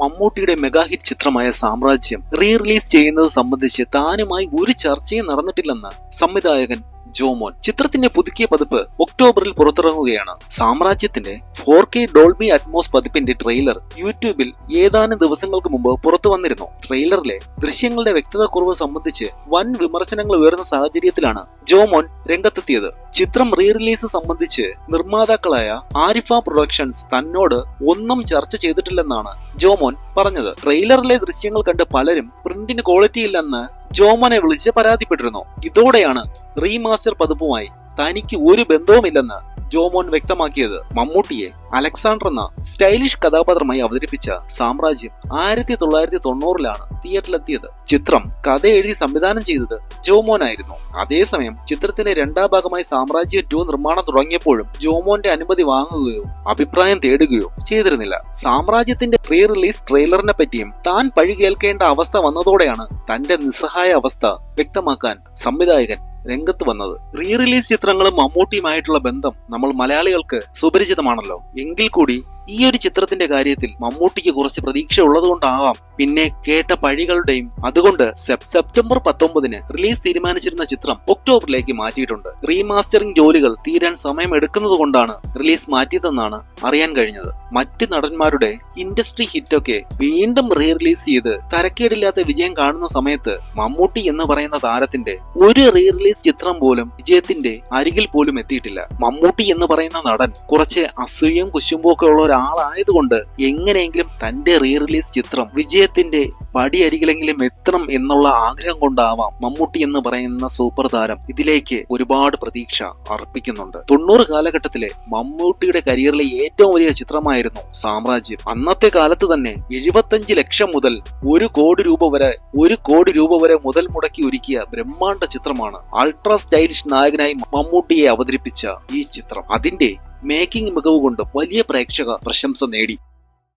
മമ്മൂട്ടിയുടെ mega hit ചിത്രമായ സാമ്രാജ്യം റീ റിലീസ് ചെയ്യുന്നത് സംബന്ധിച്ച് താനുമായി ഒരു ചർച്ചയും നടന്നിട്ടില്ലെന്ന് സംവിധായകൻ ജോമോൻ ചിത്രത്തിന്റെ പുതുക്കിയ പതിപ്പ് ഒക്ടോബറിൽ പുറത്തിറങ്ങുകയാണ്. സാമ്രാജ്യത്തിന്റെ ഫോർ കെ ഡോൾബി അറ്റ്മോസ് പതിപ്പിന്റെ ട്രെയിലർ യൂട്യൂബിൽ ഏതാനും ദിവസങ്ങൾക്ക് മുമ്പ് പുറത്തു വന്നിരുന്നു. ട്രെയിലറിലെ ദൃശ്യങ്ങളുടെ വ്യക്തത കുറവ് സംബന്ധിച്ച് വൻ വിമർശനങ്ങൾ ഉയർന്ന സാഹചര്യത്തിലാണ് ജോമോൻ രംഗത്തെത്തിയത്. ചിത്രം റീ റിലീസ് സംബന്ധിച്ച് നിർമ്മാതാക്കളായ ആരിഫ പ്രൊഡക്ഷൻസ് തന്നോട് ഒന്നും ചർച്ച ചെയ്തിട്ടില്ലെന്നാണ് ജോമോൻ പറഞ്ഞത്. ട്രെയിലറിലെ ദൃശ്യങ്ങൾ കണ്ട് പലരും പ്രിന്റിന് ക്വാളിറ്റി ഇല്ലെന്ന് ജോമോനെ വിളിച്ച് പരാതിപ്പെട്ടിരുന്നു. ഇതോടെയാണ് റീമാസ്റ്റർ പതിപ്പുമായി തനിക്ക് ഒരു ബന്ധവുമില്ലെന്ന് ജോമോൻ വ്യക്തമാക്കിയത് മമ്മൂട്ടിയെ അലക്സാണ്ടർ എന്ന സ്റ്റൈലിഷ് കഥാപാത്രമായി അവതരിപ്പിച്ച സാമ്രാജ്യം ആയിരത്തി തൊള്ളായിരത്തി തൊണ്ണൂറിലാണ് തിയേറ്ററിലെത്തിയത്. ചിത്രം കഥ എഴുതി സംവിധാനം ചെയ്തത് ജോമോൻ ആയിരുന്നു അതേസമയം ചിത്രത്തിന്റെ രണ്ടാം ഭാഗമായി സാമ്രാജ്യം ടു നിർമ്മാണം തുടങ്ങിയപ്പോഴും ജോമോന്റെ അനുമതി വാങ്ങുകയോ അഭിപ്രായം തേടുകയോ ചെയ്തിരുന്നില്ല. സാമ്രാജ്യത്തിന്റെ പ്രീ റിലീസ് ട്രെയിലറിനെ പറ്റിയും താൻ പഴി കേൾക്കേണ്ട അവസ്ഥ വന്നതോടെയാണ് തന്റെ നിസ്സഹായ അവസ്ഥ വ്യക്തമാക്കാൻ സംവിധായകൻ രംഗത്ത് വന്നത്. റീ റിലീസ് ചിത്രങ്ങളും മമ്മൂട്ടിയുമായിട്ടുള്ള ബന്ധം നമ്മൾ മലയാളികൾക്ക് സുപരിചിതമാണല്ലോ. എങ്കിൽ കൂടി ഈ ഒരു ചിത്രത്തിന്റെ കാര്യത്തിൽ മമ്മൂട്ടിക്ക് കുറച്ച് പ്രതീക്ഷ ഉള്ളതുകൊണ്ടാവാം. പിന്നെ കേട്ട പഴികളുടെയും അതുകൊണ്ട് സെപ്- സെപ്റ്റംബർ പത്തൊമ്പതിന് റിലീസ് തീരുമാനിച്ചിരുന്ന ചിത്രം ഒക്ടോബറിലേക്ക് മാറ്റിയിട്ടുണ്ട്. റീമാസ്റ്ററിംഗ് ജോലികൾ തീരാൻ സമയം എടുക്കുന്നതുകൊണ്ടാണ് റിലീസ് മാറ്റിയതെന്നാണ് അറിയാൻ കഴിഞ്ഞത്. മറ്റ് നടന്മാരുടെ ഇൻഡസ്ട്രി ഹിറ്റൊക്കെ വീണ്ടും റീ റിലീസ് ചെയ്ത് തരക്കേടില്ലാത്ത വിജയം കാണുന്ന സമയത്ത് മമ്മൂട്ടി എന്ന് പറയുന്ന താരത്തിന്റെ ഒരു റീ റിലീസ് ചിത്രം പോലും വിജയത്തിന്റെ അരികിൽ പോലും എത്തിയിട്ടില്ല. മമ്മൂട്ടി എന്ന് പറയുന്ന നടൻ കുറച്ച് അസൂയം കുശുമ്പോ ഒക്കെ ഉള്ള ഒരാളായതുകൊണ്ട് എങ്ങനെയെങ്കിലും തന്റെ റീ റിലീസ് ചിത്രം വിജയത്തിന്റെ പടിയരികിലെങ്കിലും എത്തണം എന്നുള്ള ആഗ്രഹം കൊണ്ടാവാം മമ്മൂട്ടി എന്ന് പറയുന്ന സൂപ്പർ താരം ഇതിലേക്ക് ഒരുപാട് പ്രതീക്ഷ അർപ്പിക്കുന്നുണ്ട്. തൊണ്ണൂറ് കാലഘട്ടത്തിലെ മമ്മൂട്ടിയുടെ കരിയറിലെ ഏറ്റവും വലിയ ചിത്രമായിരുന്നു സാമ്രാജ്യം. അന്നത്തെ കാലത്ത് തന്നെ എഴുപത്തഞ്ച് ലക്ഷം മുതൽ ഒരു കോടി രൂപ വരെ ഒരു കോടി രൂപ വരെ മുതൽ മുടക്കി ഒരുക്കിയ ബ്രഹ്മാണ്ഡ ചിത്രമാണ് അൾട്രാ സ്റ്റൈലിഷ് നായകനായി മമ്മൂട്ടിയെ അവതരിപ്പിച്ച ഈ ചിത്രം. അതിന്റെ മേക്കിംഗ് മികവ് കൊണ്ടും വലിയ പ്രേക്ഷക പ്രശംസ നേടി.